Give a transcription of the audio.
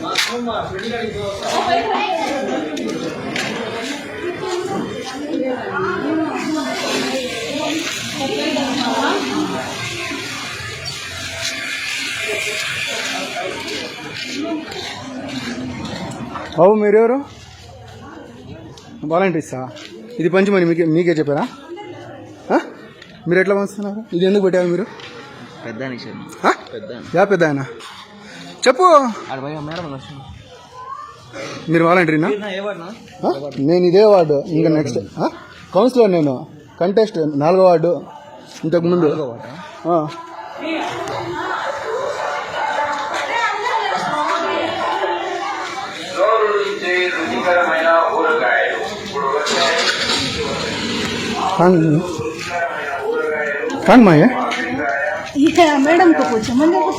马东嘛，就那个。బాబు మీరెవరు వాలంటీర్సా ఇది పంచమని మీకే మీకే చెప్పారా? మీరు ఎట్లా పంచుతున్నారు? ఇది ఎందుకు పెట్టారు మీరు? పెద్ద యా పెద్ద ఆయన చెప్పు మీరు వాలంటీర్నా? నేను ఇదే వార్డు. ఇంకా నెక్స్ట్? కౌన్సిలర్ నేను. కంటెస్ట్ నాలుగో వార్డు. ఇంతకు కాన్ కాన్ మాయే మేడం को पूछो मंदिर को